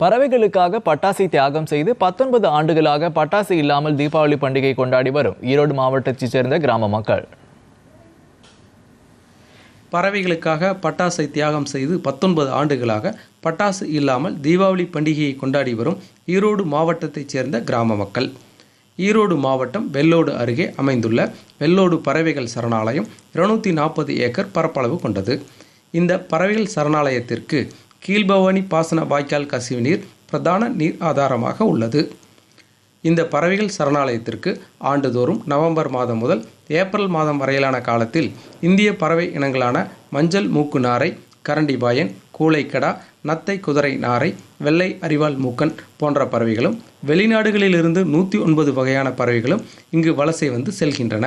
பறவைகளுக்காக பட்டாசை தியாகம் செய்து பத்தொன்பது ஆண்டுகளாக பட்டாசு இல்லாமல் தீபாவளி பண்டிகை கொண்டாடி வரும். ஈரோடு மாவட்டத்தைச் சேர்ந்த கிராம மக்கள். பறவைகளுக்காக பட்டாசை தியாகம் செய்து பத்தொன்பது ஆண்டுகளாக பட்டாசு இல்லாமல் தீபாவளி பண்டிகையை கொண்டாடி வரும் ஈரோடு மாவட்டத்தைச் சேர்ந்த கிராம மக்கள். ஈரோடு மாவட்டம் வெள்ளோடு அருகே அமைந்துள்ள வெள்ளோடு பறவைகள் சரணாலயம் இருநூத்தி நாற்பது ஏக்கர் பரப்பளவு கொண்டது. இந்த பறவைகள் சரணாலயத்திற்கு கீழ்பவானி பாசன வாய்க்கால் கசிவு நீர் பிரதான நீர் ஆதாரமாக உள்ளது. இந்த பறவைகள் சரணாலயத்திற்கு ஆண்டுதோறும் நவம்பர் மாதம் முதல் ஏப்ரல் மாதம் வரையிலான காலத்தில் இந்திய பறவை இனங்களான மஞ்சள் மூக்கு நாரை கரண்டிபாயன் கூளைக்கடா நத்தை குதிரை நாரை வெள்ளை அரிவாள் மூக்கன் போன்ற பறவைகளும் வெளிநாடுகளிலிருந்து நூற்றி ஒன்பது வகையான பறவைகளும் இங்கு வலசை வந்து செல்கின்றன.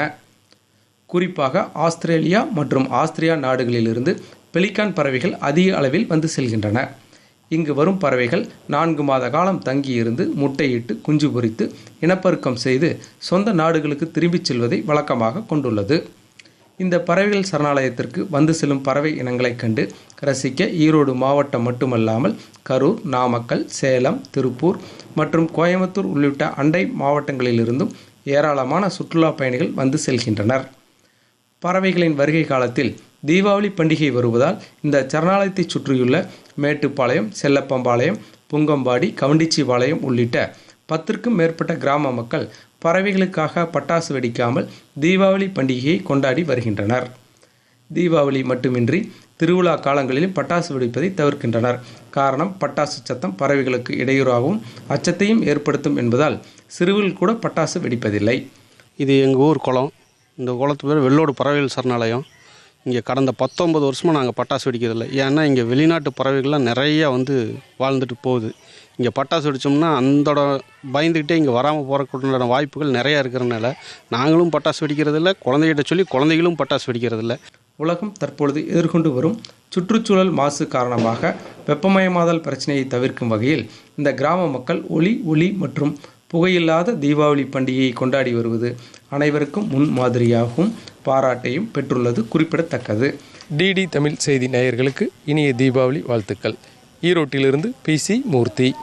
குறிப்பாக ஆஸ்திரேலியா மற்றும் ஆஸ்திரியா நாடுகளிலிருந்து பெலிக்கான் பறவைகள் அதிக அளவில் வந்து செல்கின்றன. இங்கு வரும் பறவைகள் நான்கு மாத காலம் தங்கியிருந்து முட்டையிட்டு குஞ்சு பொரித்து இனப்பெருக்கம் செய்து சொந்த நாடுகளுக்கு திரும்பிச் செல்வதை வழக்கமாக கொண்டுள்ளது. இந்த பறவைகள் சரணாலயத்திற்கு வந்து செல்லும் பறவை இனங்களைக் கண்டு ரசிக்க ஈரோடு மாவட்டம் மட்டுமல்லாமல் கரூர் நாமக்கல் சேலம் திருப்பூர் மற்றும் கோயம்புத்தூர் உள்ளிட்ட அண்டை மாவட்டங்களிலிருந்தும் ஏராளமான சுற்றுலா பயணிகள் வந்து செல்கின்றனர். பறவைகளின் வருகை காலத்தில் தீபாவளி பண்டிகை வருவதால் இந்த சரணாலயத்தை சுற்றியுள்ள மேட்டுப்பாளையம் செல்லப்பம்பாளையம் புங்கம்பாடி கவுண்டிச்சிபாளையம் உள்ளிட்ட பத்திற்கும் மேற்பட்ட கிராம மக்கள் பறவைகளுக்காக பட்டாசு வெடிக்காமல் தீபாவளி பண்டிகையை கொண்டாடி வருகின்றனர். தீபாவளி மட்டுமின்றி திருவிழா காலங்களிலும் பட்டாசு வெடிப்பதை தவிர்க்கின்றனர். காரணம் பட்டாசு சத்தம் பறவைகளுக்கு இடையூறாகவும் அச்சத்தையும் ஏற்படுத்தும் என்பதால் சிறுவில் கூட பட்டாசு வெடிப்பதில்லை. இது எங்கள் ஊர் குளம். இந்த குளத்து பேர் வெள்ளோடு பறவைகள் சரணாலயம். இங்கே கடந்த பத்தொம்பது வருஷமாக நாங்கள் பட்டாசு வெடிக்கிறதில்ல. ஏன்னா இங்கே வெளிநாட்டு பறவைகள்லாம் நிறையா வந்து வாழ்ந்துட்டு போகுது. இங்கே பட்டாசு வெடித்தோம்னா அந்தோட பயந்துக்கிட்டே இங்கே வராமல் போகிறக்குண்டான வாய்ப்புகள் நிறையா இருக்கிறனால நாங்களும் பட்டாசு வெடிக்கிறதில்ல. குழந்தைகிட்ட சொல்லி குழந்தைகளும் பட்டாசு வெடிக்கிறதில்ல. உலகம் தற்பொழுது எதிர்கொண்டு வரும் சுற்றுச்சூழல் மாசு காரணமாக வெப்பமயமாதல் பிரச்சனையை தவிர்க்கும் வகையில் இந்த கிராம மக்கள் ஒளி ஒளி மற்றும் புகையில்லாத தீபாவளி பண்டிகையை கொண்டாடி வருவது அனைவருக்கும் முன் மாதிரியாகவும் பாராட்டையும் பெற்றுள்ளது குறிப்பிடத்தக்கது. டிடி தமிழ் செய்தி நேயர்களுக்கு இனிய தீபாவளி வாழ்த்துக்கள். ஈரோட்டிலிருந்து பி சி மூர்த்தி.